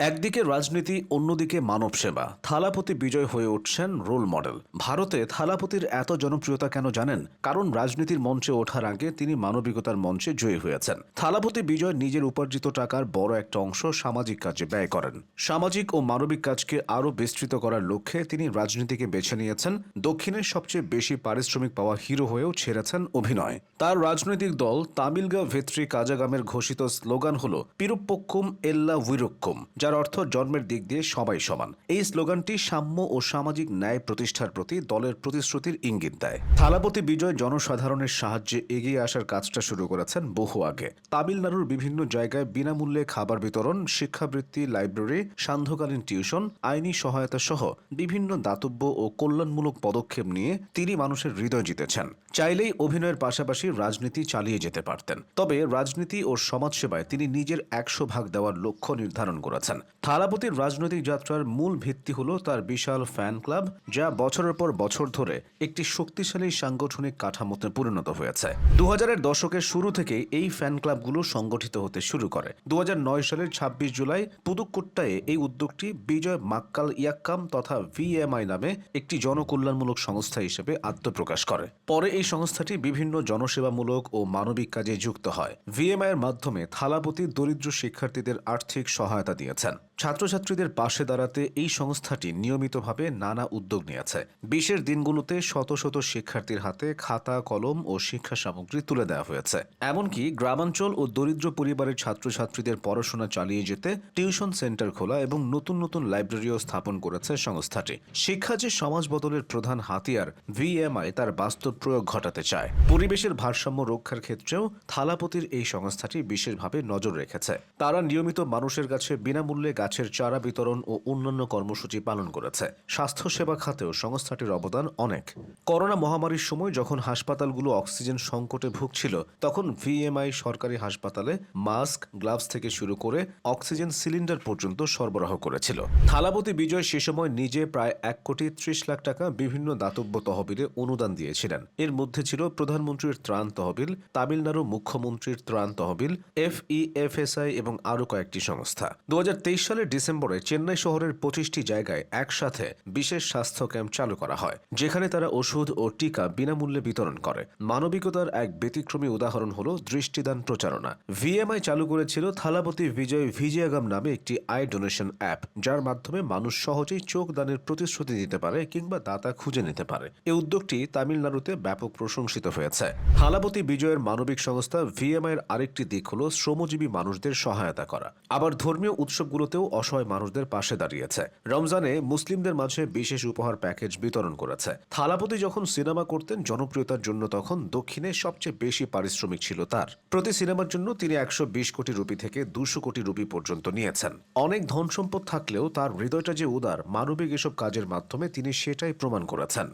একদিকে রাজনীতি, অন্যদিকে মানব সেবা থালাপতি বিজয় হয়ে উঠছেন রোল মডেল। ভারতে থালাপতির এত জনপ্রিয়তা কেন জানেন? কারণ রাজনীতির মঞ্চে ওঠার আগে তিনি মানবিকতার মঞ্চে জয়ী হয়েছেন। থালাপতি বিজয় নিজের উপার্জিত টাকার বড় একটা অংশ সামাজিক কাজে ব্যয় করেন। সামাজিক ও মানবিক কাজকে আরও বিস্তৃত করার লক্ষ্যে তিনি রাজনীতিকে বেছে নিয়েছেন। দক্ষিণের সবচেয়ে বেশি পারিশ্রমিক পাওয়া হিরো হয়েও ছেড়েছেন অভিনয়। তার রাজনৈতিক দল তামিলগা ভেত্রী কাজাগামের ঘোষিত স্লোগান হল, পিরুপ্পক্ষুম এল্লা উইরক্ষুম যার অর্থ জন্মের দিক দিয়ে সবাই সমান। এই স্লোগানটি সাম্য ও সামাজিক ন্যায় প্রতিষ্ঠার প্রতি দলের প্রতিশ্রুতির ইঙ্গিত দেয়। থালাপতি বিজয় জনসাধারণের সাহায্যে এগিয়ে আসার কাজটা শুরু করেছেন বহু আগে। তামিলনাড়ুর বিভিন্ন জায়গায় বিনামূল্যে খাবার বিতরণ, শিক্ষাবৃত্তি, লাইব্রেরি, সান্ধ্যকালীন টিউশন, আইনি সহায়তা সহ বিভিন্ন দাতব্য ও কল্যাণমূলক পদক্ষেপ নিয়ে তিনি মানুষের হৃদয় জিতেছেন। চাইলেই অভিনয়ের পাশাপাশি রাজনীতি চালিয়ে যেতে পারতেন। তবে রাজনীতি ও সমাজসেবায় তিনি নিজের একশো ভাগ দেওয়ার লক্ষ্য নির্ধারণ করেছেন। থালাপতির রাজনৈতিক যাত্রার মূল ভিত্তি হল তার বিশাল ফ্যান ক্লাব, যা বছরের পর বছর ধরে একটি শক্তিশালী সাংগঠনিক কাঠামোতে পরিণত হয়েছে। দু হাজারের দশকের শুরু থেকে এই ফ্যান ক্লাবগুলো সংগঠিত হতে শুরু করে। দু হাজার নয় সালের ছাব্বিশ জুলাই পুদুকোট্টায় এই উদ্যোগটি বিজয় মাক্কাল ইয়াক্কাম তথা ভিএমআই নামে একটি জনকল্যাণমূলক সংস্থা হিসেবে আত্মপ্রকাশ করে। পরে এই সংস্থাটি বিভিন্ন জনসেবামূলক ও মানবিক কাজে যুক্ত হয়। ভিএমআই এর মাধ্যমে থালাপতি, দরিদ্র শিক্ষার্থীদের আর্থিক সহায়তা দিয়েছেন ছাত্রছাত্রীদের পাশে দাঁড়াতে এই সংস্থাটি নিয়মিতভাবে নানা উদ্যোগ নিয়েছে। বিশেষ দিনগুলোতে শত শত শিক্ষার্থীর হাতে খাতা, কলম ও শিক্ষা সামগ্রী তুলে দেওয়া হয়েছে। এমনকি গ্রামাঞ্চল ও দরিদ্র পরিবারের ছাত্রছাত্রীদের পড়াশোনা চালিয়ে যেতে টিউশন সেন্টার খোলা এবং নতুন নতুন লাইব্রেরিও স্থাপন করেছে সংস্থাটি। শিক্ষা যে সমাজ বদলের প্রধান হাতিয়ার, ভিএমআই তার বাস্তব প্রয়োগ ঘটাতে চায়। পরিবেশের ভারসাম্য রক্ষার ক্ষেত্রেও থালাপতির এই সংস্থাটি বিশেষভাবে নজর রেখেছে। তারা নিয়মিত মানুষের কাছে বিনামূল্যে গাছের চারা বিতরণ ও অন্যান্য কর্মসূচি পালন করেছে। স্বাস্থ্যসেবা খাতেও সংস্থাটির অবদান অনেক। করোনা মহামারীর সময় যখন হাসপাতালগুলো অক্সিজেন সংকটে ভুগছিল, তখন ভিএমআই সরকারি হাসপাতালে মাস্ক, গ্লাভস থেকে শুরু করে অক্সিজেন সিলিন্ডার পর্যন্ত সরবরাহ করেছিল। থালাপতি বিজয় সে সময় নিজে প্রায় এক কোটি ত্রিশ লাখ টাকা বিভিন্ন দাতব্য তহবিলে অনুদান দিয়েছিলেন। এর মধ্যে ছিল প্রধানমন্ত্রীর ত্রাণ তহবিল, তামিলনাড়ু মুখ্যমন্ত্রীর ত্রাণ তহবিল এফইএফএসআই এবং আরও কয়েকটি সংস্থা। দু সালের ডিসেম্বরে চেন্নাই শহরের পঁচিশটি জায়গায় একসাথে বিশেষ স্বাস্থ্য ক্যাম্প চালু করা হয়, যেখানে তারা ওষুধ ও টিকা বিনামূল্যে বিতরণ করে। মানবিকতার এক ব্যতিক্রমী উদাহরণ হল দৃষ্টিদান প্রচারণা। ভিএমআই চালু করেছিল থালাপতি বিজয় ভিজিয়াগাম নামে একটি আই ডোনেশন অ্যাপ, যার মাধ্যমে মানুষ সহজেই চোখ দানের প্রতিশ্রুতি দিতে পারে কিংবা দাতা খুঁজে নিতে পারে। এই উদ্যোগটি তামিলনাড়ুতে ব্যাপক প্রশংসিত হয়েছে। থালাপতি বিজয়ের মানবিক সংস্থা ভিএমআই এর আরেকটি দিক হল শ্রমজীবী মানুষদের সহায়তা করা। আবার ধর্মীয় উৎসবগুলোতেও অসহায় মানুষদের পাশে দাঁড়িয়েছে। রমজানে মুসলিমদের মাঝে বিশেষ উপহার প্যাকেজ বিতরণ করেছে। থালাপতি যখন সিনেমা করতেন, জনপ্রিয়তার জন্য তখন দক্ষিণে সবচেয়ে বেশি পারিশ্রমিক ছিল তার। প্রতি সিনেমার জন্য তিনি একশো বিশ কোটি রুপি থেকে দুশো কোটি রুপি পর্যন্ত নিয়েছেন। অনেক ধন সম্পদ থাকলেও তার হৃদয়টা যে উদার, মানবিক এসব কাজের মাধ্যমে তিনি সেটাই প্রমাণ করেছেন।